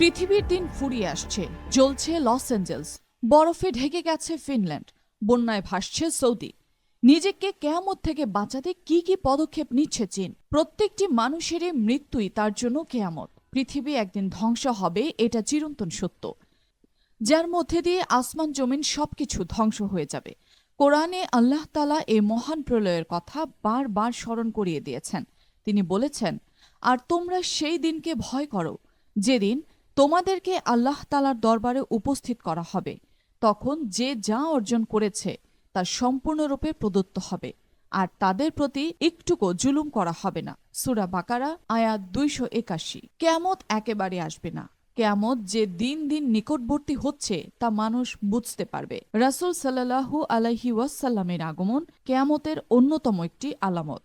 পৃথিবীর দিন ফুরিয়ে আসছে, জ্বলছে লস অ্যাঞ্জেলস, বরফে ঢেকে গেছে ফিনল্যান্ড, বন্যায় ভাসছে সৌদি। নিজেকে কেয়ামত থেকে বাঁচাতে কি কি পদক্ষেপ নিচ্ছে চীন? প্রত্যেকটি মানুষেরই মৃত্যুই তার জন্য কেয়ামত। পৃথিবী একদিন ধ্বংস হবে, এটা চিরন্তন সত্য। যার মধ্যে দিয়ে আসমান জমিন সবকিছু ধ্বংস হয়ে যাবে। কোরআনে আল্লাহ তালা এই মহান প্রলয়ের কথা বারবার স্মরণ করিয়ে দিয়েছেন। তিনি বলেছেন, আর তোমরা সেই দিনকে ভয় করো, যেদিন তোমাদেরকে আল্লাহ তালার দরবারে উপস্থিত করা হবে। তখন যে যা অর্জন করেছে, তা সম্পূর্ণরূপে প্রদত্ত হবে, আর তাদের প্রতি একটুকু জুলুম করা হবে না। সুরা বাকারা, আয়াত দুইশো একাশি। কেয়ামত একেবারে আসবে না। কেয়ামত যে দিন দিন নিকটবর্তী হচ্ছে, তা মানুষ বুঝতে পারবে। রাসুল সাল্লাহু আলাহি ওয়াসাল্লামের আগমন কেয়ামতের অন্যতম একটি আলামত।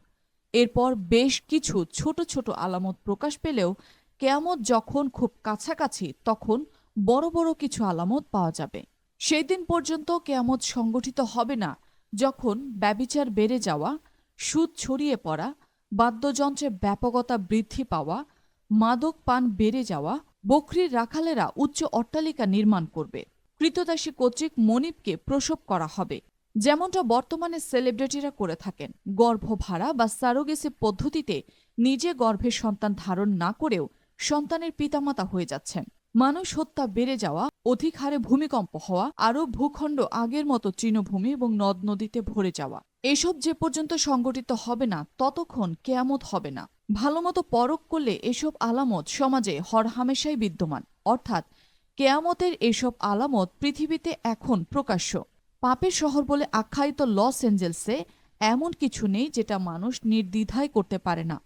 এরপর বেশ কিছু ছোট ছোট আলামত প্রকাশ পেলেও কেয়ামত যখন খুব কাছাকাছি, তখন বড় বড় কিছু আলামত পাওয়া যাবে। সেই দিন পর্যন্ত কেয়ামত সংগঠিত হবে না। যখন ব্যবিচার বেড়ে যাওয়া, সুদ ছড়িয়ে পড়া, বাদ্যযন্ত্রে ব্যাপকতা বৃদ্ধি পাওয়া, মাদক পান বেড়ে যাওয়া, বকরির রাখালেরা উচ্চ অট্টালিকা নির্মাণ করবে। কৃতদাসী কর্তৃক মনিবকে প্রসব করা হবে। যেমনটা বর্তমানে সেলিব্রিটিরা করে থাকেন। গর্ভ ভাড়া বা সারোগেসি পদ্ধতিতে নিজে গর্ভের সন্তান ধারণ না করেও সন্তানের পিতামাতা হয়ে যাচ্ছেন। মানুষ হত্যা বেড়ে যাওয়া, অধিক হারে ভূমিকম্প হওয়া, আরও ভূখণ্ড আগের মতো তৃণভূমি এবং নদ নদীতে ভরে যাওয়া। এসব যে পর্যন্ত সংগঠিত হবে না, ততক্ষণ কেয়ামত হবে না। ভালোমতো পরখ করলে এসব আলামত সমাজে হরহামেশাই বিদ্যমান। অর্থাৎ, কেয়ামতের এসব আলামত পৃথিবীতে এখন প্রকাশ্য। পাপের শহর বলে আখ্যায়িত লস এঞ্জেলসে এমন কিছু নেই যেটা মানুষ নির্দ্বিধায় করতে পারে না।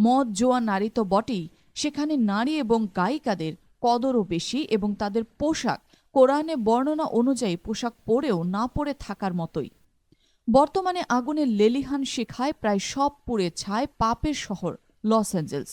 মদ, জোয়া, নারী তো বটেই। সেখানে নারী এবং গায়িকাদের কদরও বেশি এবং তাদের পোশাক, কোরআনে বর্ণনা অনুযায়ী পোশাক পরেও না পরে থাকার মতোই। বর্তমানে আগুনের লেলিহান শিখায় প্রায় সব পুড়ে ছায় পাপের শহর, লস অ্যাঞ্জেলস।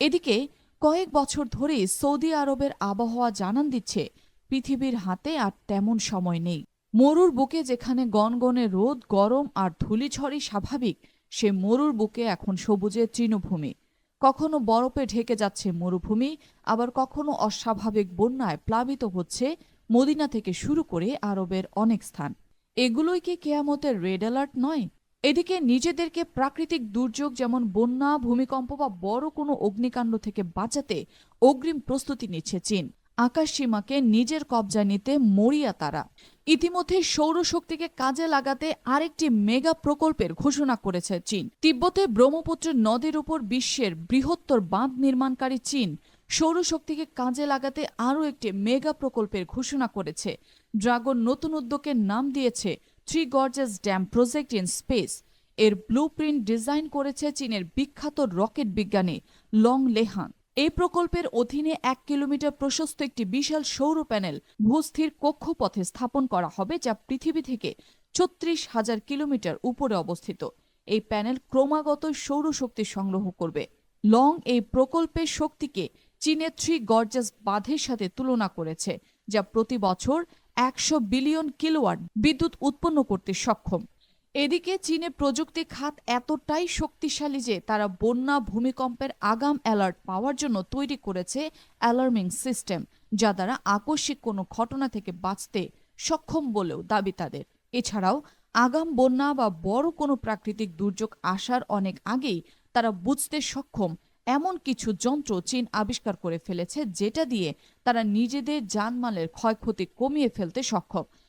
এদিকে কয়েক বছর ধরেই সৌদি আরবের আবহাওয়া জানান দিচ্ছে, পৃথিবীর হাতে আর তেমন সময় নেই। মরুর বুকে যেখানে গনগনে রোদ, গরম আর ধুলিঝড়ই স্বাভাবিক, সে মরুর বুকে এখন সবুজের তৃণভূমি। কখনো বরফে ঢেকে যাচ্ছে মরুভূমি, আবার কখনো অস্বাভাবিক বন্যায় প্লাবিত হচ্ছে মদিনা থেকে শুরু করে আরবের অনেক স্থান। এগুলোই কি কেয়ামতের রেড অ্যালার্ট নয়? এদিকে নিজেদেরকে প্রাকৃতিক দুর্যোগ যেমন বন্যা, ভূমিকম্প বা বড় কোনো অগ্নিকাণ্ড থেকে বাঁচাতে অগ্রিম প্রস্তুতি নিচ্ছে চীন। আকাশসীমাকে নিজের কবজায় নিতে মরিয়া তারা। ইতিমধ্যে সৌরশক্তিকে কাজে লাগাতে আরেকটি মেগা প্রকল্পের ঘোষণা করেছে চীন। তিব্বতে ব্রহ্মপুত্র নদীর উপর বিশ্বের বৃহত্তর বাঁধ নির্মাণকারী চীন সৌরশক্তিকে কাজে লাগাতে আরও একটি মেগা প্রকল্পের ঘোষণা করেছে। ড্রাগন নতুন উদ্যোগের নাম দিয়েছে three Gorges dam project in space. এর ব্লুপ্রিন্ট ডিজাইন করেছে চীনের বিখ্যাত রকেট বিজ্ঞানী লং লেহান। এই প্রকল্পের অধীনে এক কিলোমিটার প্রশস্ত একটি বিশাল সৌর প্যানেল ভূস্থির কক্ষপথে স্থাপন করা হবে, যা পৃথিবী থেকে ছত্রিশ হাজার কিলোমিটার উপরে অবস্থিত। এই প্যানেল ক্রমাগত সৌরশক্তি সংগ্রহ করবে। লং এই প্রকল্পের শক্তিকে চীনের থ্রি গর্জাস বাঁধের সাথে তুলনা করেছে, যা প্রতি বছর একশো বিলিয়ন কিলোওয়াট বিদ্যুৎ উৎপন্ন করতে সক্ষম। এদিকে চীনে প্রযুক্তি খাত এতটাই শক্তিশালী যে তারা বন্যা ভূমিকম্পের আগাম অ্যালার্ট পাওয়ার জন্য তৈরি করেছে অ্যালার্মিং সিস্টেম, যা দ্বারা আকস্মিক কোনো ঘটনা থেকে বাঁচতে সক্ষম বলেও দাবি তাদের। এছাড়াও, আগাম বন্যা বা বড় কোনো প্রাকৃতিক দুর্যোগ আসার অনেক আগেই তারা বুঝতে সক্ষম। এমন কিছু যন্ত্র চীন আবিষ্কার করে ফেলেছে, যেটা দিয়ে তারা নিজেদের জানমালের ক্ষয়ক্ষতি কমিয়ে ফেলতে সক্ষম।